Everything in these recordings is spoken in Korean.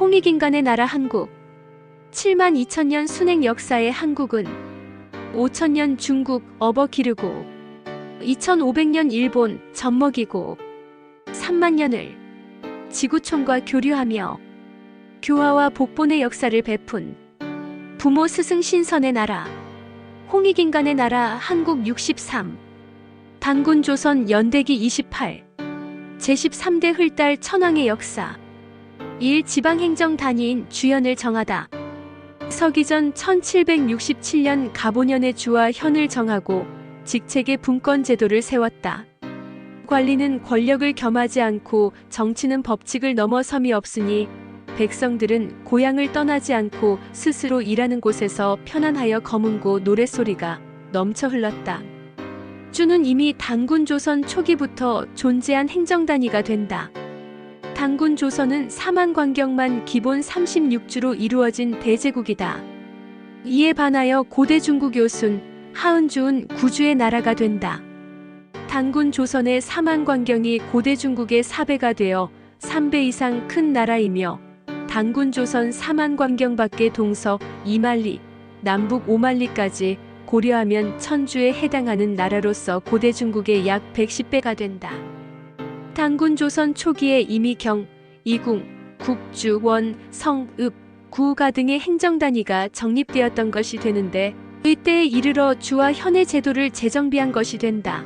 홍익인간의 나라 한국. 7만 2천년 순행 역사의 한국은 5천년 중국 업어 기르고 2500년 일본 젖먹이고 3만 년을 지구촌과 교류하며 교화와 복본의 역사를 베푼 부모 스승 신선의 나라 홍익인간의 나라 한국 63 단군 조선 연대기 28 제13대 흘달 천황의 역사 1. 지방행정 단위인 주연을 정하다. 서기전 1767년 가보년의 주와 현을 정하고 직책의 분권 제도를 세웠다. 관리는 권력을 겸하지 않고 정치는 법칙을 넘어섬이 없으니 백성들은 고향을 떠나지 않고 스스로 일하는 곳에서 편안하여 검은고 노랫소리가 넘쳐 흘렀다. 주는 이미 단군 조선 초기부터 존재한 행정단위가 된다. 단군 조선은 사만 관경만 기본 36주로 이루어진 대제국이다. 이에 반하여 고대 중국 요순, 하은주은 구주의 나라가 된다. 단군 조선의 사만 관경이 고대 중국의 4배가 되어 3배 이상 큰 나라이며 단군 조선 사만 관경 밖에 동서 2만리, 남북 5만리까지 고려하면 천주에 해당하는 나라로서 고대 중국의 약 110배가 된다. 단군 조선 초기에 이미 경, 이궁, 국주, 원, 성, 읍, 구가 등의 행정단위가 정립되었던 것이 되는데 이때에 이르러 주와 현의 제도를 재정비한 것이 된다.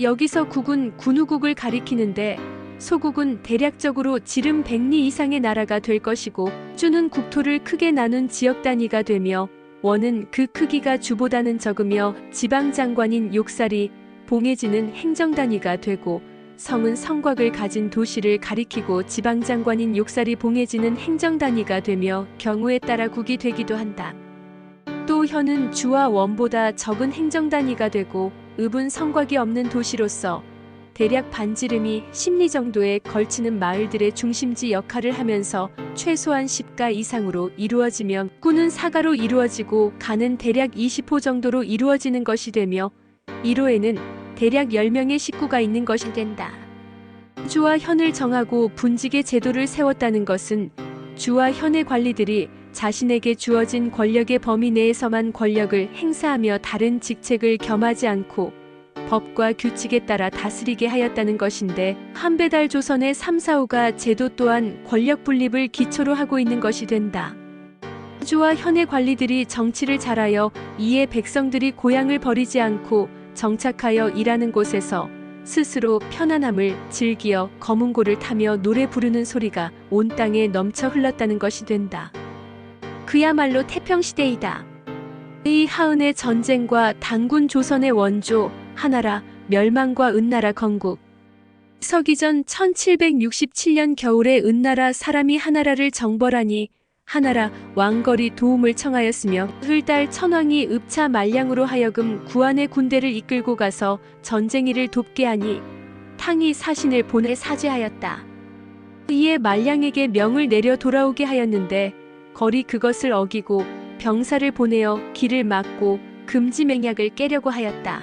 여기서 국은 군우국을 가리키는데 소국은 대략적으로 지름 100리 이상의 나라가 될 것이고 주는 국토를 크게 나눈 지역 단위가 되며 원은 그 크기가 주보다는 적으며 지방 장관인 욕살이 봉해지는 행정 단위가 되고 성은 성곽을 가진 도시를 가리키고 지방장관인 욕살이 봉해지는 행정단위가 되며 경우에 따라 국이 되기도 한다. 또 현은 주와 원보다 적은 행정단위가 되고 읍은 성곽이 없는 도시로서 대략 반지름이 10리 정도에 걸치는 마을들의 중심지 역할을 하면서 최소한 10가 이상으로 이루어지면 구는 사가로 이루어지고 가는 대략 20호 정도로 이루어지는 것이 되며 1호에는 대략 10명의 식구가 있는 것이 된다. 주와 현을 정하고 분직의 제도를 세웠다는 것은 주와 현의 관리들이 자신에게 주어진 권력의 범위 내에서만 권력을 행사하며 다른 직책을 겸하지 않고 법과 규칙에 따라 다스리게 하였다는 것인데 한배달 조선의 3, 4호가 제도 또한 권력 분립을 기초로 하고 있는 것이 된다. 주와 현의 관리들이 정치를 잘하여 이에 백성들이 고향을 버리지 않고 정착하여 일하는 곳에서 스스로 편안함을 즐기어 검은고를 타며 노래 부르는 소리가 온 땅에 넘쳐 흘렀다는 것이 된다. 그야말로 태평시대이다. 이 하은의 전쟁과 단군 조선의 원조 하나라 멸망과 은나라 건국 서기전 1767년 겨울에 은나라 사람이 하나라를 정벌하니 하나라 왕걸이 도움을 청하였으며 흘달 천왕이 읍차 말량으로 하여금 구안의 군대를 이끌고 가서 전쟁이를 돕게 하니 탕이 사신을 보내 사죄하였다. 이에 말량에게 명을 내려 돌아오게 하였는데 거리 그것을 어기고 병사를 보내어 길을 막고 금지 맹약을 깨려고 하였다.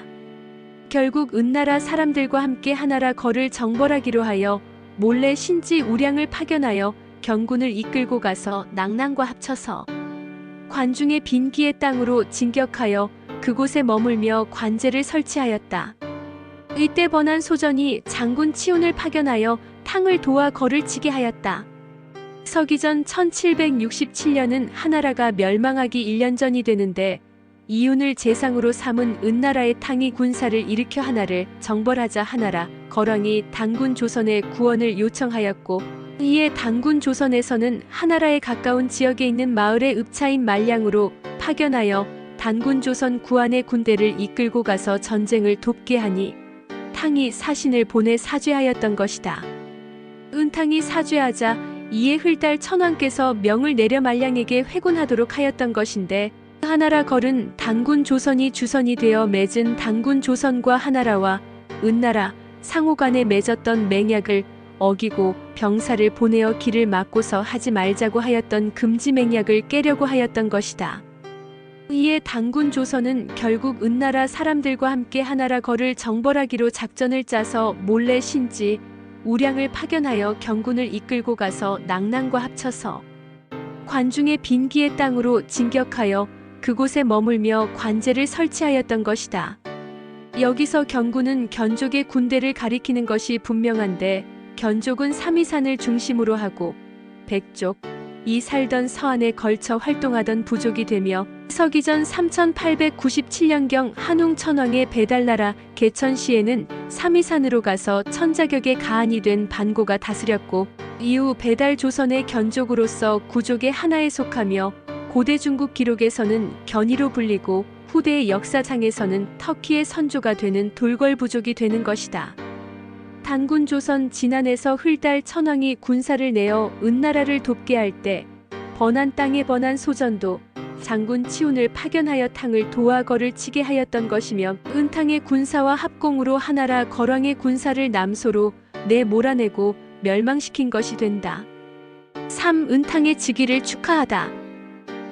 결국 은나라 사람들과 함께 하나라 거를 정벌하기로 하여 몰래 신지 우량을 파견하여 경군을 이끌고 가서 낭랑과 합쳐서 관중의 빈기의 땅으로 진격하여 그곳에 머물며 관제를 설치하였다. 이때 번한 소전이 장군 치훈을 파견하여 탕을 도와 거를 치게 하였다. 서기전 1767년은 하나라가 멸망하기 1년 전이 되는데 이윤을 재상으로 삼은 은나라의 탕이 군사를 일으켜 하나를 정벌하자 하나라 거랑이 단군 조선의 구원을 요청하였고 이에 단군 조선에서는 하나라에 가까운 지역에 있는 마을의 읍차인 말량으로 파견하여 단군 조선 구안의 군대를 이끌고 가서 전쟁을 돕게 하니 탕이 사신을 보내 사죄하였던 것이다. 은탕이 사죄하자 이에 흘달 천왕께서 명을 내려 말량에게 회군하도록 하였던 것인데 하나라 걸은 단군 조선이 주선이 되어 맺은 단군 조선과 하나라와 은나라 상호 간에 맺었던 맹약을 어기고 병사를 보내어 길을 막고서 하지 말자고 하였던 금지 맹약을 깨려고 하였던 것이다. 이에 단군 조선은 결국 은나라 사람들과 함께 하나라 거를 정벌하기로 작전을 짜서 몰래 신지 우량을 파견하여 경군을 이끌고 가서 낙랑과 합쳐서 관중의 빈기의 땅으로 진격하여 그곳에 머물며 관제를 설치하였던 것이다. 여기서 경군은 견족의 군대를 가리키는 것이 분명한데 견족은 삼위산을 중심으로 하고 백족, 이 살던 서안에 걸쳐 활동하던 부족이 되며 서기전 3897년경 한웅 천왕의 배달나라 개천시에는 삼위산으로 가서 천자격의 가안이 된 반고가 다스렸고 이후 배달 조선의 견족으로서 구족의 하나에 속하며 고대 중국 기록에서는 견이로 불리고 후대의 역사상에서는 터키의 선조가 되는 돌궐 부족이 되는 것이다. 단군 조선 진안에서 흘달 천왕이 군사를 내어 은나라를 돕게 할 때 번한 땅에 번한 소전도 장군 치운을 파견하여 탕을 도와 거를 치게 하였던 것이며 은탕의 군사와 합공으로 하나라 거왕의 군사를 남소로 내 몰아내고 멸망시킨 것이 된다. 3. 은탕의 즉위를 축하하다.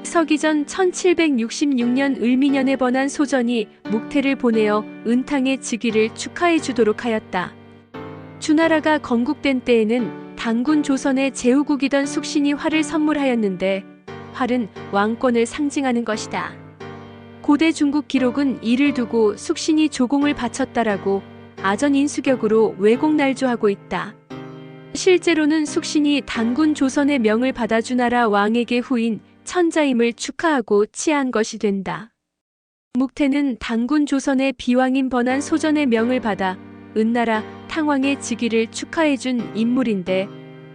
서기전 1766년 을미년에 번한 소전이 묵태를 보내어 은탕의 즉위를 축하해 주도록 하였다. 주나라가 건국된 때에는 당군 조선의 제후국이던 숙신이 활을 선물하였는데 활은 왕권을 상징하는 것이다. 고대 중국 기록은 이를 두고 숙신이 조공을 바쳤다라고 아전 인수격으로 왜곡 날조하고 있다. 실제로는 숙신이 당군 조선의 명을 받아 주나라 왕에게 후인 천자임을 축하하고 치하한 것이 된다. 묵태는 당군 조선의 비왕인 번한 소전의 명을 받아 은나라 탕왕의 즉위를 축하해준 인물인데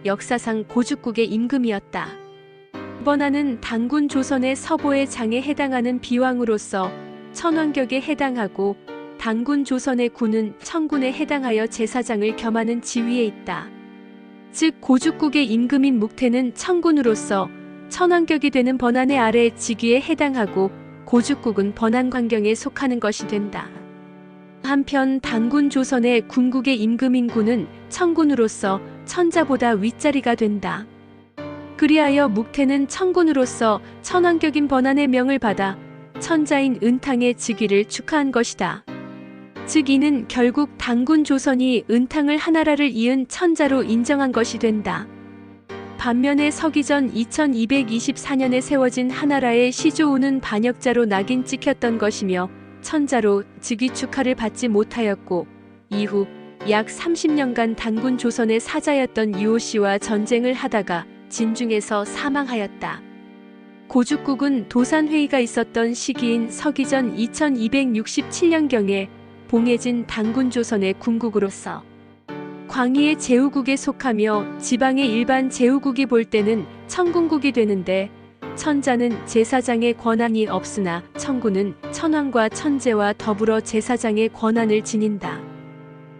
역사상 고죽국의 임금이었다. 번하는 당군 조선의 서보의 장에 해당하는 비왕으로서 천왕격에 해당하고 당군 조선의 군은 청군에 해당하여 제사장을 겸하는 지위에 있다. 즉 고죽국의 임금인 묵태는 청군으로서 천왕격이 되는 번안의 아래 직위에 해당하고 고죽국은 번안 관경에 속하는 것이 된다. 한편 당군 조선의 군국의 임금인 군은 청군으로서 천자보다 윗자리가 된다. 그리하여 묵태는 청군으로서 천왕격인 번안의 명을 받아 천자인 은탕의 즉위를 축하한 것이다. 즉 이는 결국 당군 조선이 은탕을 하나라를 이은 천자로 인정한 것이 된다. 반면에 서기전 2224년에 세워진 하나라의 시조우는 반역자로 낙인 찍혔던 것이며 천자로 즉위 축하를 받지 못하였고 이후 약 30년간 단군 조선의 사자였던 유오 씨와 전쟁을 하다가 진중에서 사망하였다. 고죽국은 도산회의가 있었던 시기인 서기전 2267년경에 봉해진 단군 조선의 군국으로서 광희의 제후국에 속하며 지방의 일반 제후국이 볼 때는 청군국이 되는데 천자는 제사장의 권한이 없으나 청군은 천왕과 천제와 더불어 제사장의 권한을 지닌다.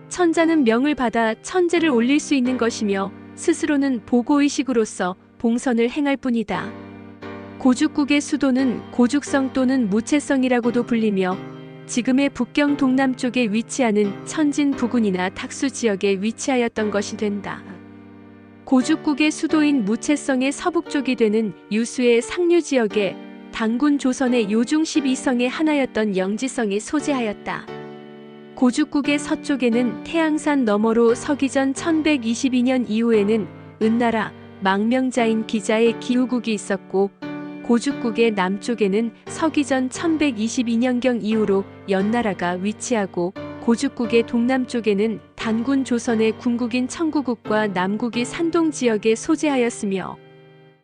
천자는 명을 받아 천제를 올릴 수 있는 것이며 스스로는 보고의식으로서 봉선을 행할 뿐이다. 고죽국의 수도는 고죽성 또는 무채성이라고도 불리며 지금의 북경 동남쪽에 위치하는 천진 부군이나 탁수 지역에 위치하였던 것이 된다. 고죽국의 수도인 무채성의 서북쪽이 되는 유수의 상류 지역에 당군 조선의 요중 12성의 하나였던 영지성이 소재하였다. 고죽국의 서쪽에는 태양산 너머로 서기전 1122년 이후에는 은나라 망명자인 기자의 기후국이 있었고 고죽국의 남쪽에는 서기전 1122년경 이후로 연나라가 위치하고 고죽국의 동남쪽에는 단군 조선의 궁국인 청구국과 남국이 산동 지역에 소재하였으며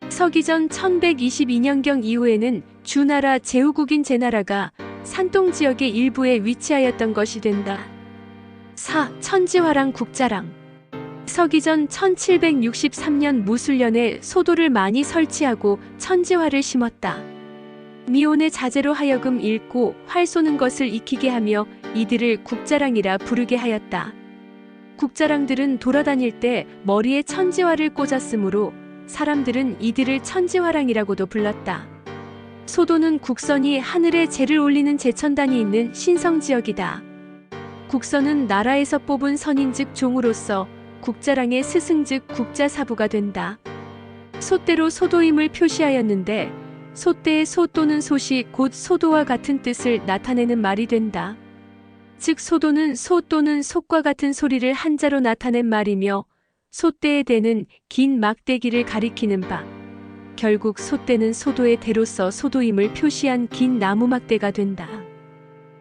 서기전 1122년경 이후에는 주나라 제후국인 제나라가 산동 지역의 일부에 위치하였던 것이 된다. 4. 천지화랑 국자랑 서기전 1763년 무술년에 소도를 많이 설치하고 천지화를 심었다. 미온의 자제로 하여금 읽고 활 쏘는 것을 익히게 하며 이들을 국자랑이라 부르게 하였다. 국자랑들은 돌아다닐 때 머리에 천지화를 꽂았으므로 사람들은 이들을 천지화랑이라고도 불렀다. 소도는 국선이 하늘에 재를 올리는 제천단이 있는 신성 지역이다. 국선은 나라에서 뽑은 선인즉 종으로서 국자랑의 스승즉 국자사부가 된다. 소대로 소도임을 표시하였는데 소대의 소 또는 솥이 곧 소도와 같은 뜻을 나타내는 말이 된다. 즉 소도는 소 또는 속과 같은 소리를 한자로 나타낸 말이며 소떼에 대는 긴 막대기를 가리키는 바. 결국 소떼는 소도의 대로서 소도임을 표시한 긴 나무 막대가 된다.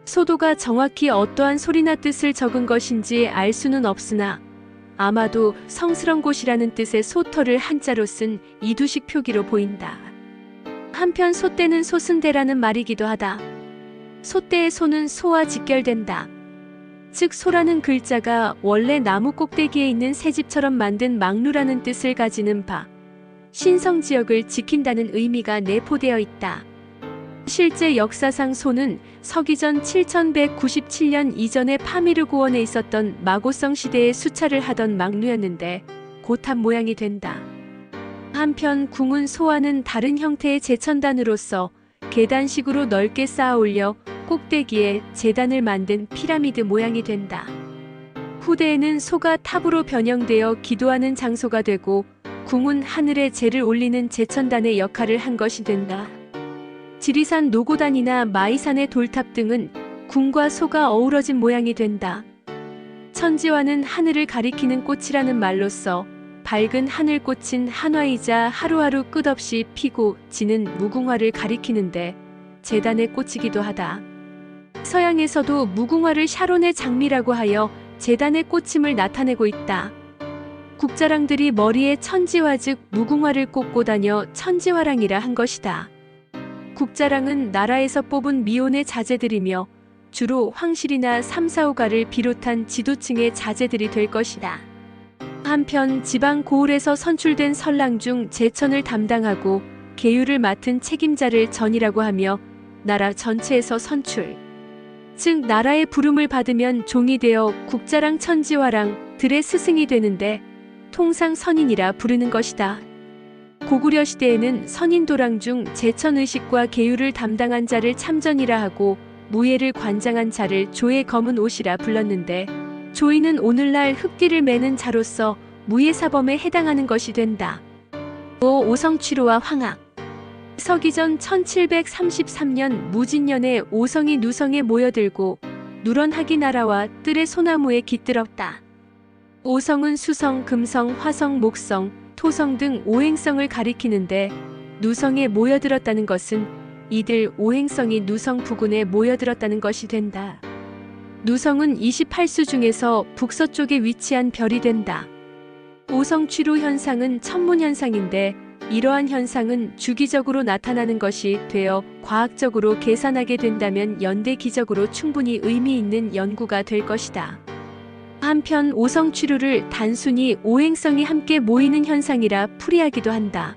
소도가 정확히 어떠한 소리나 뜻을 적은 것인지 알 수는 없으나 아마도 성스런 곳이라는 뜻의 소터를 한자로 쓴 이두식 표기로 보인다. 한편 소떼는 소승대라는 말이기도 하다. 소떼의 소는 소와 직결된다. 즉 소라는 글자가 원래 나무 꼭대기에 있는 새집처럼 만든 망루라는 뜻을 가지는 바 신성 지역을 지킨다는 의미가 내포되어 있다. 실제 역사상 소는 서기전 7197년 이전에 파미르 고원에 있었던 마고성 시대에 수차를 하던 망루였는데 고탑 모양이 된다. 한편 궁은 소와는 다른 형태의 제천단으로서 계단식으로 넓게 쌓아 올려 꼭대기에 재단을 만든 피라미드 모양이 된다. 후대에는 소가 탑으로 변형되어 기도하는 장소가 되고 궁은 하늘에 재를 올리는 제천단의 역할을 한 것이 된다. 지리산 노고단이나 마이산의 돌탑 등은 궁과 소가 어우러진 모양이 된다. 천지와는 하늘을 가리키는 꽃이라는 말로써 밝은 하늘꽃인 한화이자 하루하루 끝없이 피고 지는 무궁화를 가리키는데 재단의 꽃이기도 하다. 서양에서도 무궁화를 샤론의 장미라고 하여 재단의 꽃임을 나타내고 있다. 국자랑들이 머리에 천지화 즉 무궁화를 꽂고 다녀 천지화랑이라 한 것이다. 국자랑은 나라에서 뽑은 미혼의 자제들이며 주로 황실이나 삼사오가를 비롯한 지도층의 자제들이 될 것이다. 한편 지방 고을에서 선출된 설랑 중 제천을 담당하고 계율을 맡은 책임자를 전이라고 하며 나라 전체에서 선출. 즉 나라의 부름을 받으면 종이 되어 국자랑 천지화랑 들의 스승이 되는데 통상 선인이라 부르는 것이다. 고구려 시대에는 선인도랑 중 제천의식과 계율을 담당한 자를 참전이라 하고 무예를 관장한 자를 조의 검은 옷이라 불렀는데 조이는 오늘날 흑띠를 매는 자로서 무예사범에 해당하는 것이 된다. 오 오성취로와 황학 서기전 1733년 무진년에 오성이 누성에 모여들고 누런하기 나라와 뜰의 소나무에 깃들었다. 오성은 수성, 금성, 화성, 목성, 토성 등 오행성을 가리키는데 누성에 모여들었다는 것은 이들 오행성이 누성 부근에 모여들었다는 것이 된다. 누성은 28수 중에서 북서쪽에 위치한 별이 된다. 오성취로 현상은 천문 현상인데 이러한 현상은 주기적으로 나타나는 것이 되어 과학적으로 계산하게 된다면 연대 기적으로 충분히 의미 있는 연구가 될 것이다. 한편 오성취루를 단순히 오행성이 함께 모이는 현상이라 풀이하기도 한다.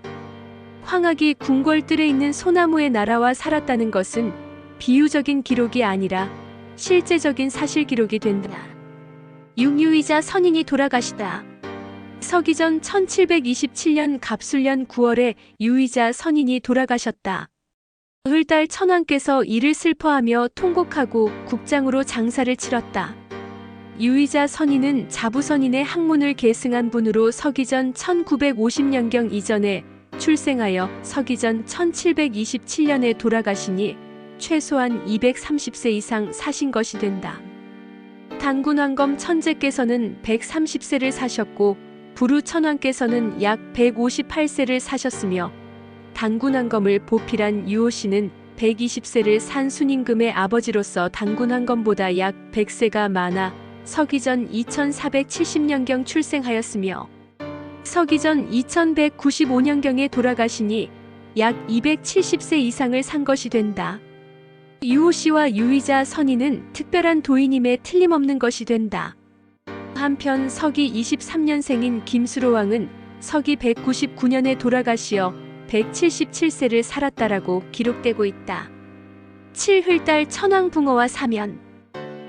황학이 궁궐뜰에 있는 소나무의 나라와 살았다는 것은 비유적인 기록이 아니라 실제적인 사실 기록이 된다. 육유이자 선인이 돌아가시다. 서기전 1727년 갑술년 9월에 유이자 선인이 돌아가셨다. 을달 천왕께서 이를 슬퍼하며 통곡하고 국장으로 장사를 치렀다. 유이자 선인은 자부선인의 학문을 계승한 분으로 서기전 1950년경 이전에 출생하여 서기전 1727년에 돌아가시니 최소한 230세 이상 사신 것이 된다. 당군왕검 천재께서는 130세를 사셨고 부루 천왕께서는 약 158세를 사셨으며 당군왕검을 보필한 유호 씨는 120세를 산 순임금의 아버지로서 당군왕검보다 약 100세가 많아 서기전 2470년경 출생하였으며 서기전 2195년경에 돌아가시니 약 270세 이상을 산 것이 된다. 유호 씨와 유의자 선인은 특별한 도인임에 틀림없는 것이 된다. 한편 서기 23년생인 김수로 왕은 서기 199년에 돌아가시어 177세를 살았다라고 기록되고 있다. 7흘달 천왕붕어와 사면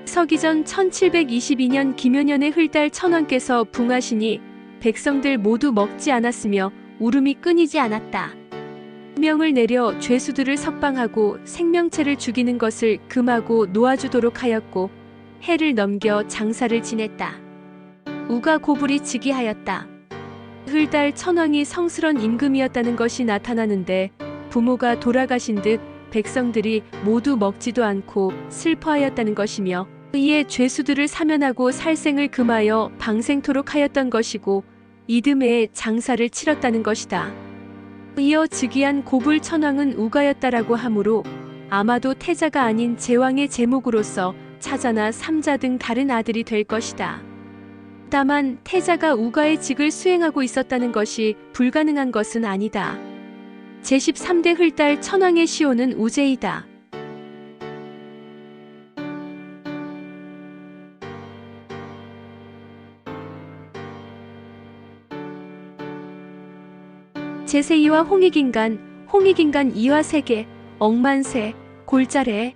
서기전 1722년 김효년의 흘달 천왕께서 붕하시니 백성들 모두 먹지 않았으며 울음이 끊이지 않았다. 명을 내려 죄수들을 석방하고 생명체를 죽이는 것을 금하고 놓아주도록 하였고 해를 넘겨 장사를 지냈다. 우가 고불이 즉위하였다. 흘달 천왕이 성스런 임금이었다는 것이 나타나는데 부모가 돌아가신 듯 백성들이 모두 먹지도 않고 슬퍼하였다는 것이며 이에 죄수들을 사면하고 살생을 금하여 방생토록 하였던 것이고 이듬해에 장사를 치렀다는 것이다. 이어 즉위한 고불 천왕은 우가였다라고 하므로 아마도 태자가 아닌 제왕의 제목으로서 차자나 삼자 등 다른 아들이 될 것이다. 다만 태자가 우가의 직을 수행하고 있었다는 것이 불가능한 것은 아니다. 제13대 흘달 천왕의 시호는 우제이다. 제세이와 홍익인간, 홍익인간 이화 세계, 억만세, 골자래,